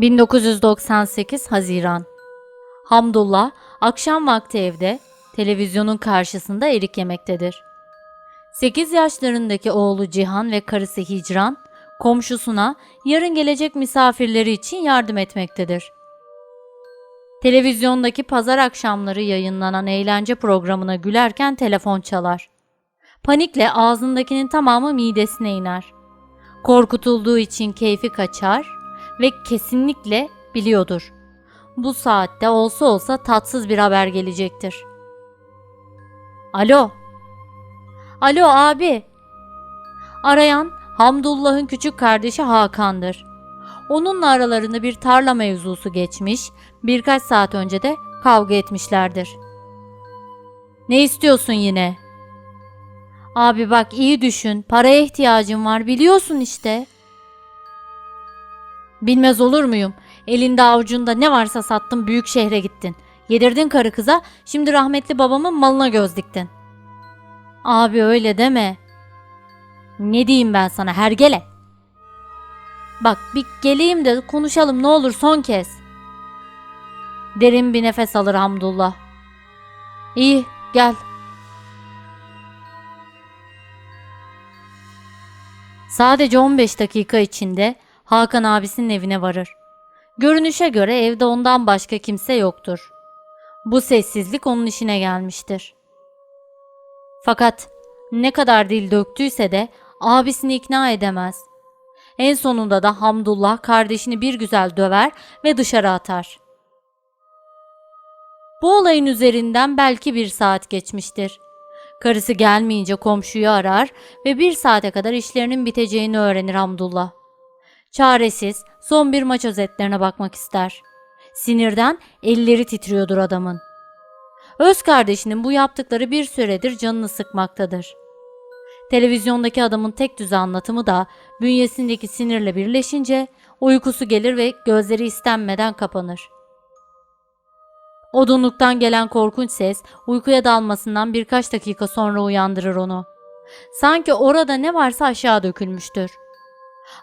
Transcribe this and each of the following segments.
1998 Haziran Hamdullah akşam vakti evde televizyonun karşısında erik yemektedir. 8 yaşlarındaki oğlu Cihan ve karısı Hicran komşusuna yarın gelecek misafirleri için yardım etmektedir. Televizyondaki pazar akşamları yayınlanan eğlence programına gülerken telefon çalar. Panikle ağzındakinin tamamı midesine iner. Korkutulduğu için keyfi kaçar ve kesinlikle biliyordur. Bu saatte olsa olsa tatsız bir haber gelecektir. Alo. Alo abi. Arayan Hamdullah'ın küçük kardeşi Hakan'dır. Onunla aralarında bir tarla mevzusu geçmiş, birkaç saat önce de kavga etmişlerdir. Ne istiyorsun yine? Abi bak iyi düşün, paraya ihtiyacım var biliyorsun işte. Bilmez olur muyum? Elinde avucunda ne varsa sattın büyük şehre gittin. Yedirdin karı kıza, şimdi rahmetli babamın malına göz diktin. Abi öyle deme. Ne diyeyim ben sana hergele? Bak bir geleyim de konuşalım ne olur son kez. Derin bir nefes alır Hamdullah. İyi gel. Sadece 15 dakika içinde Hakan abisinin evine varır. Görünüşe göre evde ondan başka kimse yoktur. Bu sessizlik onun işine gelmiştir. Fakat ne kadar dil döktüyse de abisini ikna edemez. En sonunda da Hamdullah kardeşini bir güzel döver ve dışarı atar. Bu olayın üzerinden belki bir saat geçmiştir. Karısı gelmeyince komşuyu arar ve bir saate kadar işlerinin biteceğini öğrenir Hamdullah. Çaresiz son bir maç özetlerine bakmak ister. Sinirden elleri titriyordur adamın. Öz kardeşinin bu yaptıkları bir süredir canını sıkmaktadır. Televizyondaki adamın tek düze anlatımı da bünyesindeki sinirle birleşince uykusu gelir ve gözleri istenmeden kapanır. Odunluktan gelen korkunç ses uykuya dalmasından birkaç dakika sonra uyandırır onu. Sanki orada ne varsa aşağı dökülmüştür.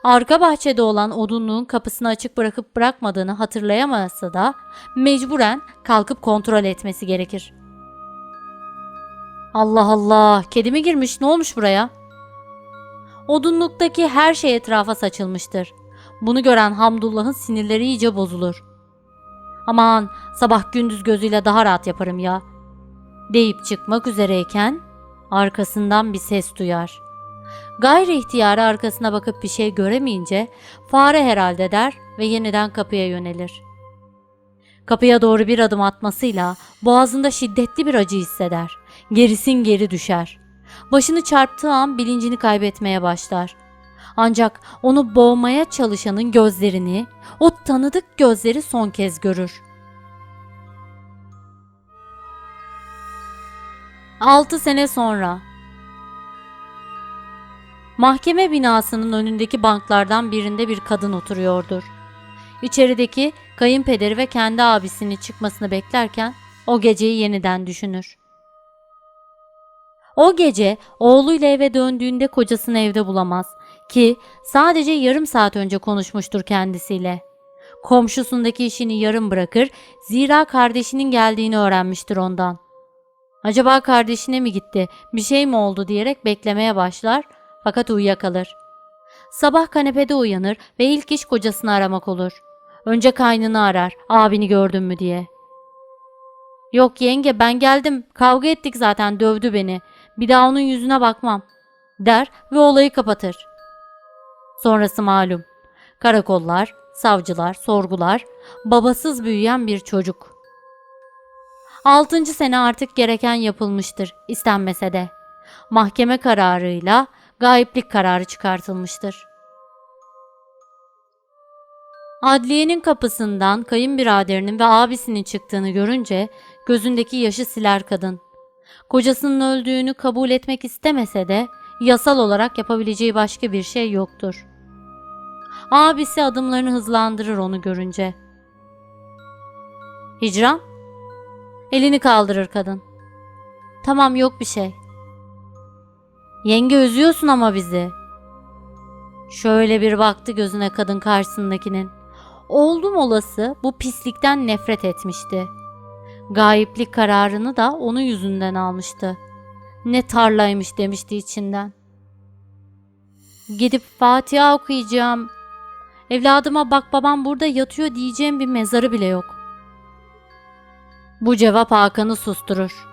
Arka bahçede olan odunluğun kapısını açık bırakıp bırakmadığını hatırlayamasa da mecburen kalkıp kontrol etmesi gerekir. Allah Allah, kedi mi girmiş? Ne olmuş buraya? Odunluktaki her şey etrafa saçılmıştır. Bunu gören Hamdullah'ın sinirleri iyice bozulur. Aman sabah gündüz gözüyle daha rahat yaparım ya. Deyip çıkmak üzereyken arkasından bir ses duyar. Gayri ihtiyarı arkasına bakıp bir şey göremeyince fare herhalde der ve yeniden kapıya yönelir. Kapıya doğru bir adım atmasıyla boğazında şiddetli bir acı hisseder. Gerisin geri düşer. Başını çarptığı an bilincini kaybetmeye başlar. Ancak onu boğmaya çalışanın gözlerini, o tanıdık gözleri son kez görür. Altı sene sonra Mahkeme binasının önündeki banklardan birinde bir kadın oturuyordur. İçerideki kayınpederi ve kendi abisinin çıkmasını beklerken o geceyi yeniden düşünür. O gece oğluyla eve döndüğünde kocasını evde bulamaz ki sadece yarım saat önce konuşmuştur kendisiyle. Komşusundaki işini yarım bırakır zira kardeşinin geldiğini öğrenmiştir ondan. Acaba kardeşine mi gitti, bir şey mi oldu diyerek beklemeye başlar fakat uyuyakalır. Sabah kanepede uyanır ve ilk iş kocasını aramak olur. Önce kaynını arar, abini gördün mü diye. Yok yenge ben geldim, kavga ettik zaten dövdü beni. Bir daha onun yüzüne bakmam der ve olayı kapatır. Sonrası malum. Karakollar, savcılar, sorgular, babasız büyüyen bir çocuk. Altıncı sene artık gereken yapılmıştır, istenmese de. Mahkeme kararıyla gayiplik kararı çıkartılmıştır. Adliyenin kapısından kayınbiraderinin ve abisinin çıktığını görünce gözündeki yaşı siler kadın. Kocasının öldüğünü kabul etmek istemese de yasal olarak yapabileceği başka bir şey yoktur. Abisi adımlarını hızlandırır onu görünce. Hicran? Elini kaldırır kadın. Tamam yok bir şey. Yenge üzüyorsun ama bizi. Şöyle bir baktı gözüne kadın karşısındakinin. Oldum olası bu pislikten nefret etmişti. Gayiplik kararını da onun yüzünden almıştı. Ne tarlaymış demişti içinden. Gidip Fatiha okuyacağım. Evladıma bak babam burada yatıyor diyeceğim bir mezarı bile yok. Bu cevap Hakan'ı susturur.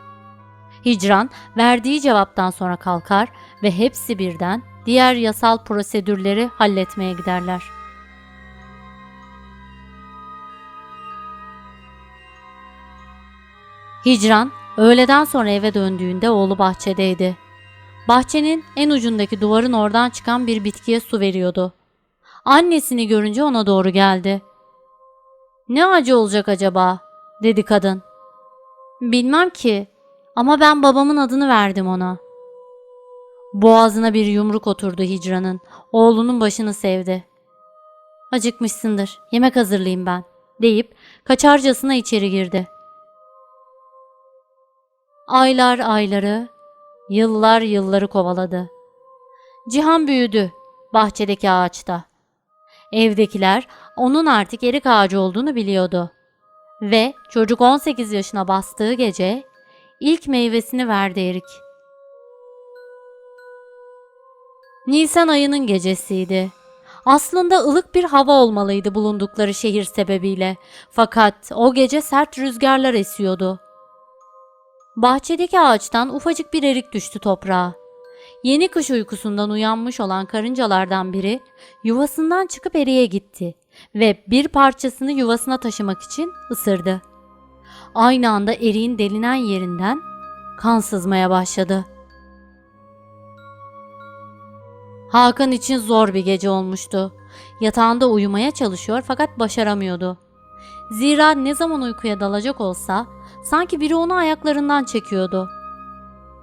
Hicran verdiği cevaptan sonra kalkar ve hepsi birden diğer yasal prosedürleri halletmeye giderler. Hicran öğleden sonra eve döndüğünde oğlu bahçedeydi. Bahçenin en ucundaki duvarın oradan çıkan bir bitkiye su veriyordu. Annesini görünce ona doğru geldi. Ne acı olacak acaba? dedi kadın. Bilmem ki ama ben babamın adını verdim ona. Boğazına bir yumruk oturdu Hicran'ın. Oğlunun başını sevdi. Acıkmışsındır. Yemek hazırlayayım ben deyip kaçarcasına içeri girdi. Aylar ayları, yıllar yılları kovaladı. Cihan büyüdü bahçedeki ağaçta. Evdekiler onun artık erik ağacı olduğunu biliyordu. Ve çocuk 18 yaşına bastığı gece ilk meyvesini verdi erik. Nisan ayının gecesiydi. Aslında ılık bir hava olmalıydı bulundukları şehir sebebiyle. Fakat o gece sert rüzgarlar esiyordu. Bahçedeki ağaçtan ufacık bir erik düştü toprağa. Yeni kış uykusundan uyanmış olan karıncalardan biri yuvasından çıkıp eriğe gitti ve bir parçasını yuvasına taşımak için ısırdı. Aynı anda eriğin delinen yerinden kan sızmaya başladı. Hakan için zor bir gece olmuştu. Yatağında uyumaya çalışıyor fakat başaramıyordu. Zira ne zaman uykuya dalacak olsa sanki biri onu ayaklarından çekiyordu.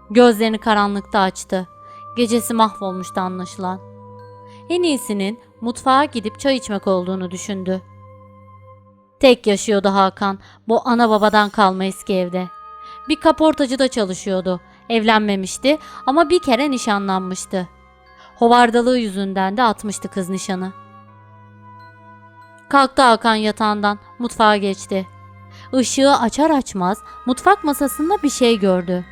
Gözlerini karanlıkta açtı. Gecesi mahvolmuştu anlaşılan. En iyisinin mutfağa gidip çay içmek olduğunu düşündü. Tek yaşıyordu Hakan bu ana babadan kalma eski evde. Bir kaportacıda çalışıyordu. Evlenmemişti ama bir kere nişanlanmıştı. Hovardalığı yüzünden de atmıştı kız nişanı. Kalktı Hakan yatağından, mutfağa geçti. Işığı açar açmaz mutfak masasında bir şey gördü.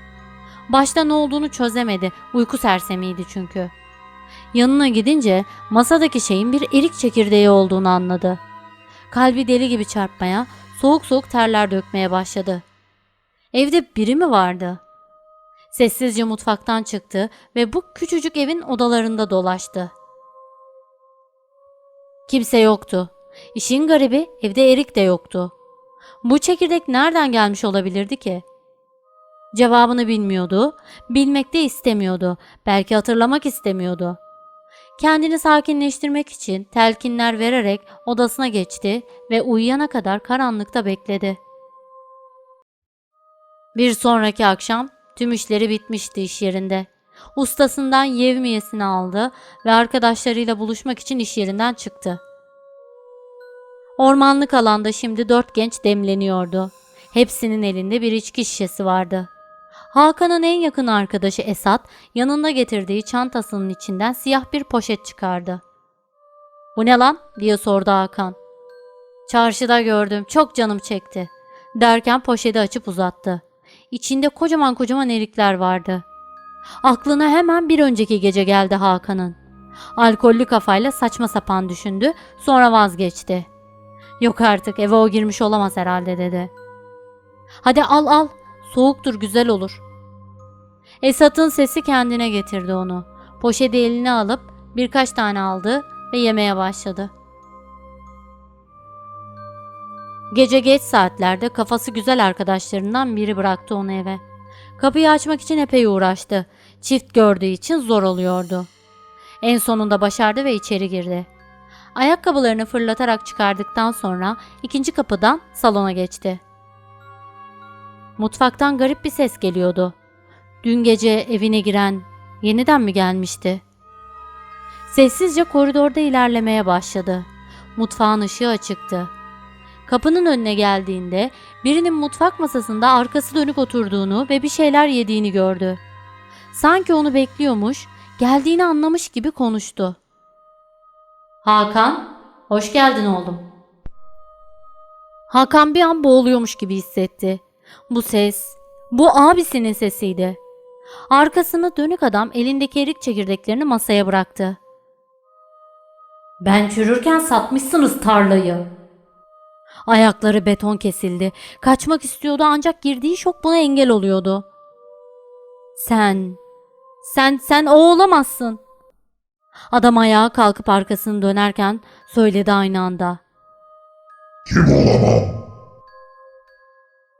Başta ne olduğunu çözemedi, uyku sersemiydi çünkü. Yanına gidince masadaki şeyin bir erik çekirdeği olduğunu anladı. Kalbi deli gibi çarpmaya, soğuk soğuk terler dökmeye başladı. Evde biri mi vardı? Sessizce mutfaktan çıktı ve bu küçücük evin odalarında dolaştı. Kimse yoktu. İşin garibi evde erik de yoktu. Bu çekirdek nereden gelmiş olabilirdi ki? Cevabını bilmiyordu, bilmek de istemiyordu, belki hatırlamak istemiyordu. Kendini sakinleştirmek için telkinler vererek odasına geçti ve uyuyana kadar karanlıkta bekledi. Bir sonraki akşam tüm işleri bitmişti iş yerinde. Ustasından yevmiyesini aldı ve arkadaşlarıyla buluşmak için iş yerinden çıktı. Ormanlık alanda şimdi dört genç demleniyordu. Hepsinin elinde bir içki şişesi vardı. Hakan'ın en yakın arkadaşı Esat yanında getirdiği çantasının içinden siyah bir poşet çıkardı. Bu ne lan diye sordu Hakan. Çarşıda gördüm çok canım çekti. Derken poşeti açıp uzattı. İçinde kocaman kocaman erikler vardı. Aklına hemen bir önceki gece geldi Hakan'ın. Alkollü kafayla saçma sapan düşündü sonra vazgeçti. Yok artık eve o girmiş olamaz herhalde dedi. Hadi al al soğuktur güzel olur. Esat'ın sesi kendine getirdi onu. Poşeti eline alıp birkaç tane aldı ve yemeye başladı. Gece geç saatlerde kafası güzel arkadaşlarından biri bıraktı onu eve. Kapıyı açmak için epey uğraştı. Çift gördüğü için zor oluyordu. En sonunda başardı ve içeri girdi. Ayakkabılarını fırlatarak çıkardıktan sonra ikinci kapıdan salona geçti. Mutfaktan garip bir ses geliyordu. Dün gece evine giren yeniden mi gelmişti? Sessizce koridorda ilerlemeye başladı. Mutfağın ışığı açıktı. Kapının önüne geldiğinde birinin mutfak masasında arkası dönük oturduğunu ve bir şeyler yediğini gördü. Sanki onu bekliyormuş, geldiğini anlamış gibi konuştu. Hakan, hoş geldin oğlum. Hakan bir an boğuluyormuş gibi hissetti. Bu ses, bu abisinin sesiydi. Arkasını dönük adam elindeki erik çekirdeklerini masaya bıraktı. Ben çürürken satmışsınız tarlayı. Ayakları beton kesildi. Kaçmak istiyordu ancak girdiği şok buna engel oluyordu. Sen, sen, sen o olamazsın. Adam ayağa kalkıp arkasını dönerken söyledi aynı anda. Kim olamam?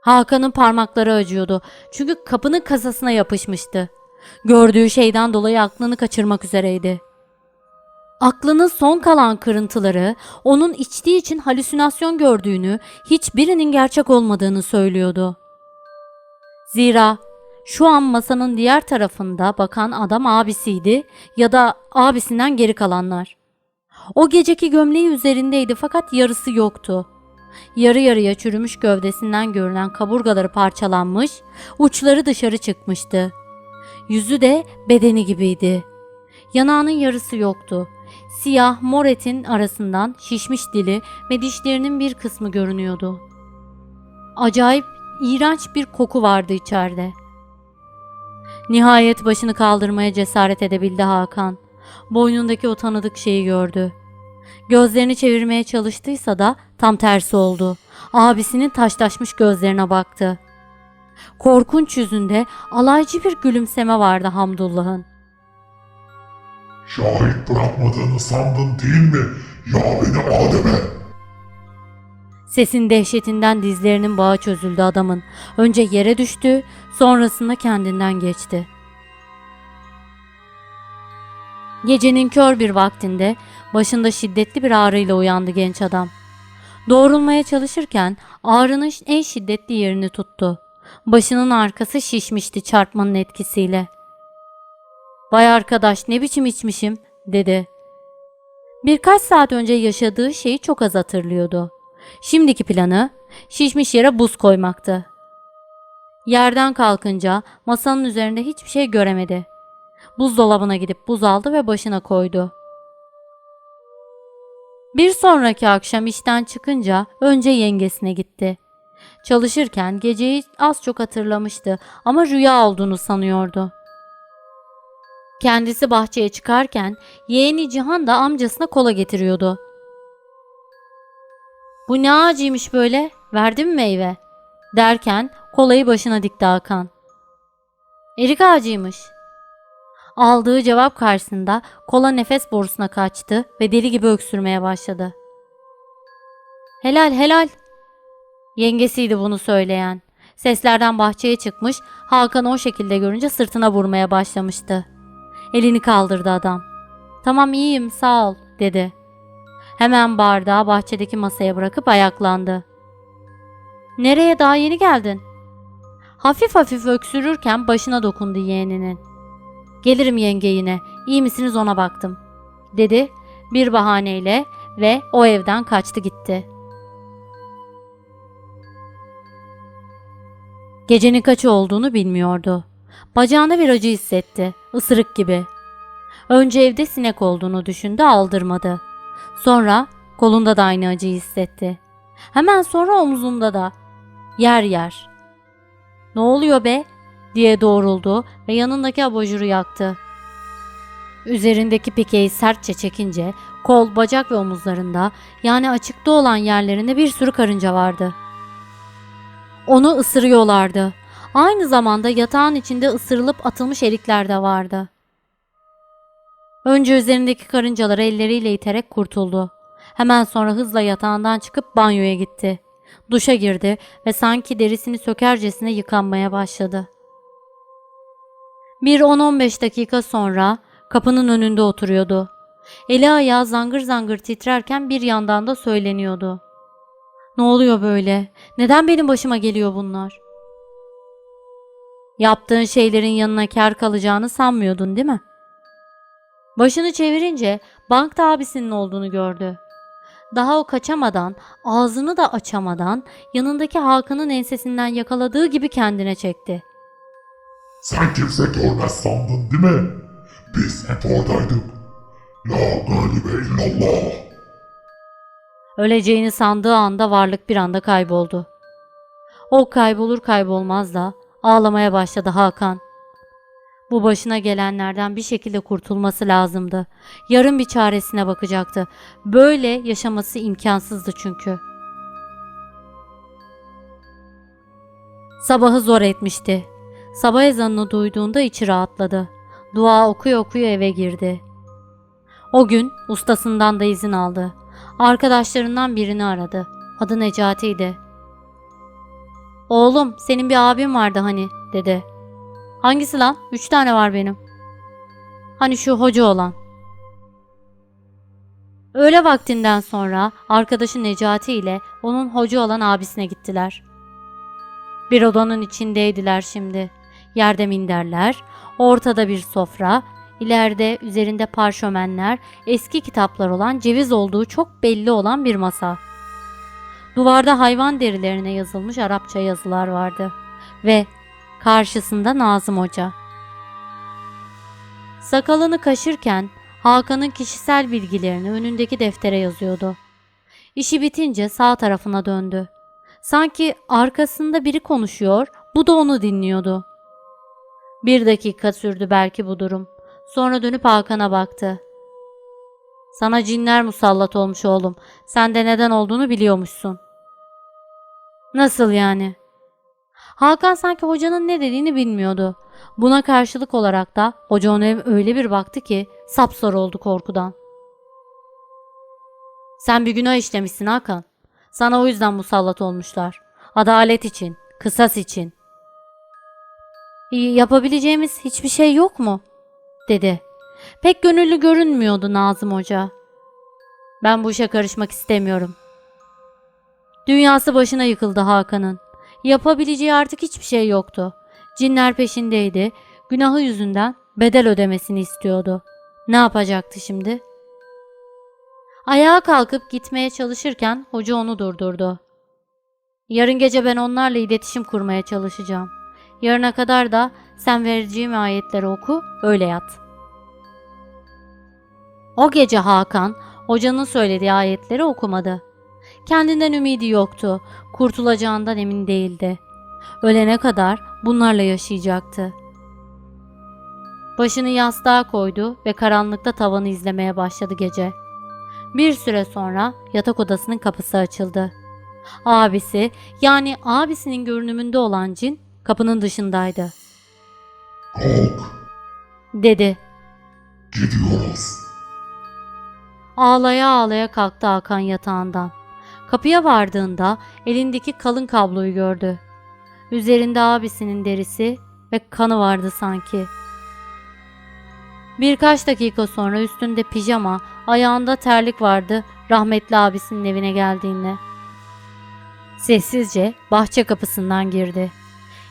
Hakan'ın parmakları acıyordu. Çünkü kapının kasasına yapışmıştı. Gördüğü şeyden dolayı aklını kaçırmak üzereydi. Aklının son kalan kırıntıları onun içtiği için halüsinasyon gördüğünü, hiçbirinin gerçek olmadığını söylüyordu. Zira şu an masanın diğer tarafında bakan adam abisiydi ya da abisinden geri kalanlar. O geceki gömleği üzerindeydi fakat yarısı yoktu. Yarı yarıya çürümüş gövdesinden görünen kaburgaları parçalanmış, uçları dışarı çıkmıştı. Yüzü de bedeni gibiydi. Yanağının yarısı yoktu. Siyah mor etin arasından şişmiş dili ve dişlerinin bir kısmı görünüyordu. Acayip, iğrenç bir koku vardı içeride. Nihayet başını kaldırmaya cesaret edebildi Hakan. Boynundaki o tanıdık şeyi gördü. Gözlerini çevirmeye çalıştıysa da tam tersi oldu. Abisinin taşlaşmış gözlerine baktı. Korkunç yüzünde alaycı bir gülümseme vardı Hamdullah'ın. Şahit bırakmadığını sandın değil mi? Ya beni Adem'e. Sesin dehşetinden dizlerinin bağı çözüldü adamın. Önce yere düştü, sonrasında kendinden geçti. Gecenin kör bir vaktinde başında şiddetli bir ağrıyla uyandı genç adam. Doğrulmaya çalışırken ağrının en şiddetli yerini tuttu. Başının arkası şişmişti çarpmanın etkisiyle. Vay arkadaş ne biçim içmişim dedi. Birkaç saat önce yaşadığı şeyi çok az hatırlıyordu. Şimdiki planı şişmiş yere buz koymaktı. Yerden kalkınca masanın üzerinde hiçbir şey göremedi. Buzdolabına gidip buz aldı ve başına koydu. Bir sonraki akşam işten çıkınca önce yengesine gitti. Çalışırken geceyi az çok hatırlamıştı ama rüya olduğunu sanıyordu. Kendisi bahçeye çıkarken yeğeni Cihan da amcasına kola getiriyordu. Bu ne ağacıymış böyle? Verdin mi meyve? Derken kolayı başına dikti Hakan. Erik ağacıymış. Aldığı cevap karşısında kola nefes borusuna kaçtı ve deli gibi öksürmeye başladı. Helal helal. Yengesiydi bunu söyleyen. Seslerden bahçeye çıkmış, Hakan'ı o şekilde görünce sırtına vurmaya başlamıştı. Elini kaldırdı adam. Tamam iyiyim sağ ol dedi. Hemen bardağı bahçedeki masaya bırakıp ayaklandı. Nereye daha yeni geldin? Hafif hafif öksürürken başına dokundu yeğeninin. Gelirim yenge yine. İyi misiniz ona baktım. Dedi bir bahaneyle ve o evden kaçtı gitti. Gecenin kaçı olduğunu bilmiyordu. Bacağına bir acı hissetti. Isırık gibi. Önce evde sinek olduğunu düşündü aldırmadı. Sonra kolunda da aynı acıyı hissetti. Hemen sonra omzunda da. Yer yer. Ne oluyor be? diye doğruldu ve yanındaki abajuru yaktı. Üzerindeki pikeyi sertçe çekince kol, bacak ve omuzlarında yani açıkta olan yerlerinde bir sürü karınca vardı. Onu ısırıyorlardı. Aynı zamanda yatağın içinde ısırılıp atılmış erikler de vardı. Önce üzerindeki karıncaları elleriyle iterek kurtuldu. Hemen sonra hızla yatağından çıkıp banyoya gitti. Duşa girdi ve sanki derisini sökercesine yıkanmaya başladı. Bir 10-15 dakika sonra kapının önünde oturuyordu. Eli ayağı zangır zangır titrerken bir yandan da söyleniyordu. Ne oluyor böyle? Neden benim başıma geliyor bunlar? Yaptığın şeylerin yanına kar kalacağını sanmıyordun değil mi? Başını çevirince bankta abisinin olduğunu gördü. Daha o kaçamadan, ağzını da açamadan yanındaki Hakan'ın ensesinden yakaladığı gibi kendine çekti. Sen kimse görmez sandın değil mi? Biz hep oradaydık. La galibe illallah. Öleceğini sandığı anda varlık bir anda kayboldu. O kaybolur kaybolmaz da ağlamaya başladı Hakan. Bu başına gelenlerden bir şekilde kurtulması lazımdı. Yarın bir çaresine bakacaktı. Böyle yaşaması imkansızdı çünkü. Sabahı zor etmişti. Sabah ezanını duyduğunda içi rahatladı. Dua okuya okuya eve girdi. O gün ustasından da izin aldı. Arkadaşlarından birini aradı. Adı Necati'ydi. Oğlum senin bir abin vardı hani dedi. Hangisi lan? Üç tane var benim. Hani şu hoca olan. Öğle vaktinden sonra arkadaşı Necati ile onun hoca olan abisine gittiler. Bir odanın içindeydiler şimdi. Yerde minderler, ortada bir sofra, ileride üzerinde parşömenler, eski kitaplar olan ceviz olduğu çok belli olan bir masa. Duvarda hayvan derilerine yazılmış Arapça yazılar vardı ve karşısında Nazım Hoca. Sakalını kaşırken Hakan'ın kişisel bilgilerini önündeki deftere yazıyordu. İşi bitince sağ tarafına döndü. Sanki arkasında biri konuşuyor, bu da onu dinliyordu. Bir dakika sürdü belki bu durum. Sonra dönüp Hakan'a baktı. Sana cinler musallat olmuş oğlum. Sen de neden olduğunu biliyormuşsun. Nasıl yani? Hakan sanki hocanın ne dediğini bilmiyordu. Buna karşılık olarak da hoca ona öyle bir baktı ki sapsarı oldu korkudan. Sen bir günah işlemişsin Hakan. Sana o yüzden musallat olmuşlar. Adalet için, kısas için. "İyi, Yapabileceğimiz hiçbir şey yok mu? dedi. Pek gönüllü görünmüyordu Nazım Hoca. Ben bu işe karışmak istemiyorum. Dünyası başına yıkıldı Hakan'ın. Yapabileceği artık hiçbir şey yoktu. Cinler peşindeydi. Günahı yüzünden bedel ödemesini istiyordu. Ne yapacaktı şimdi? Ayağa kalkıp gitmeye çalışırken hoca onu durdurdu. Yarın gece ben onlarla iletişim kurmaya çalışacağım. Yarına kadar da sen vereceğim ayetleri oku, öyle yat. O gece Hakan hocanın söylediği ayetleri okumadı. Kendinden ümidi yoktu. Kurtulacağından emin değildi. Ölene kadar bunlarla yaşayacaktı. Başını yastığa koydu ve karanlıkta tavanı izlemeye başladı gece. Bir süre sonra yatak odasının kapısı açıldı. Abisi yani abisinin görünümünde olan cin kapının dışındaydı. Kalk. Dedi. Gidiyoruz. Ağlaya ağlaya kalktı Hakan yatağından. Kapıya vardığında elindeki kalın kabloyu gördü. Üzerinde abisinin derisi ve kanı vardı sanki. Birkaç dakika sonra üstünde pijama, ayağında terlik vardı rahmetli abisinin evine geldiğinde. Sessizce bahçe kapısından girdi.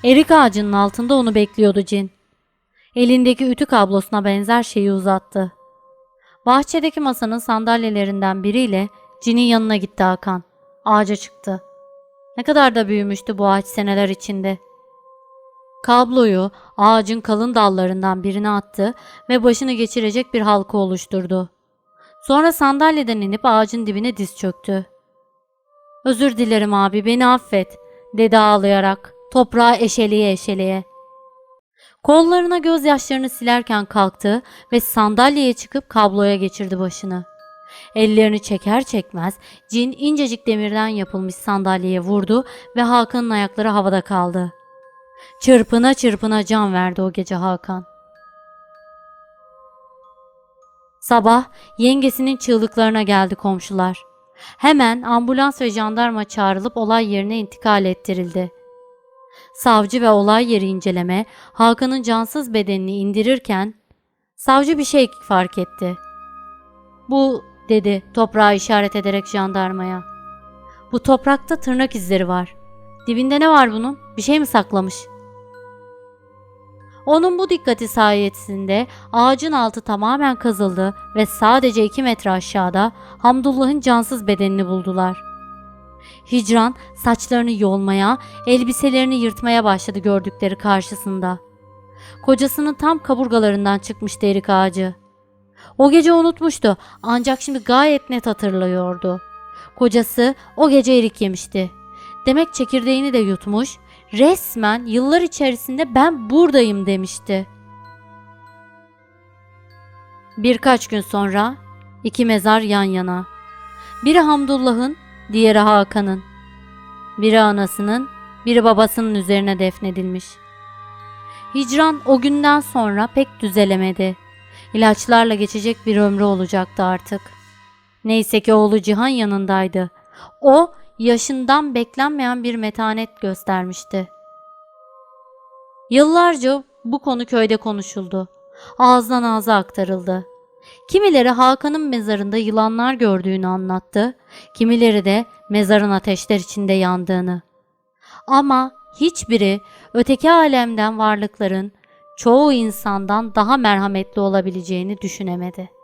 Erik ağacının altında onu bekliyordu cin. Elindeki ütü kablosuna benzer şeyi uzattı. Bahçedeki masanın sandalyelerinden biriyle cinin yanına gitti Hakan. Ağaca çıktı. Ne kadar da büyümüştü bu ağaç seneler içinde. Kabloyu ağacın kalın dallarından birine attı ve başını geçirecek bir halka oluşturdu. Sonra sandalyeden inip ağacın dibine diz çöktü. Özür dilerim abi beni affet dedi ağlayarak toprağa eşeleye eşeleye. Kollarına gözyaşlarını silerken kalktı ve sandalyeye çıkıp kabloya geçirdi başını. Ellerini çeker çekmez cin incecik demirden yapılmış sandalyeye vurdu ve Hakan'ın ayakları havada kaldı. Çırpına çırpına can verdi o gece Hakan. Sabah yengesinin çığlıklarına geldi komşular. Hemen ambulans ve jandarma çağrılıp olay yerine intikal ettirildi. Savcı ve olay yeri inceleme Hakan'ın cansız bedenini indirirken savcı bir şey fark etti. Bu dedi toprağa işaret ederek jandarmaya. Bu toprakta tırnak izleri var. Dibinde ne var bunun? Bir şey mi saklamış? Onun bu dikkati sayesinde ağacın altı tamamen kazıldı ve sadece iki metre aşağıda Hamdullah'ın cansız bedenini buldular. Hicran saçlarını yolmaya, elbiselerini yırtmaya başladı gördükleri karşısında. Kocasının tam kaburgalarından çıkmıştı erik ağacı. O gece unutmuştu ancak şimdi gayet net hatırlıyordu. Kocası o gece erik yemişti. Demek çekirdeğini de yutmuş, resmen yıllar içerisinde ben buradayım demişti. Birkaç gün sonra iki mezar yan yana. Biri Hamdullah'ın, diğeri Hakan'ın. Biri anasının, biri babasının üzerine defnedilmiş. Hicran o günden sonra pek düzelemedi. İlaçlarla geçecek bir ömrü olacaktı artık. Neyse ki oğlu Cihan yanındaydı. O yaşından beklenmeyen bir metanet göstermişti. Yıllarca bu konu köyde konuşuldu. Ağızdan ağza aktarıldı. Kimileri Hakan'ın mezarında yılanlar gördüğünü anlattı, kimileri de mezarın ateşler içinde yandığını. Ama hiçbiri öteki alemden varlıkların çoğu insandan daha merhametli olabileceğini düşünemedi.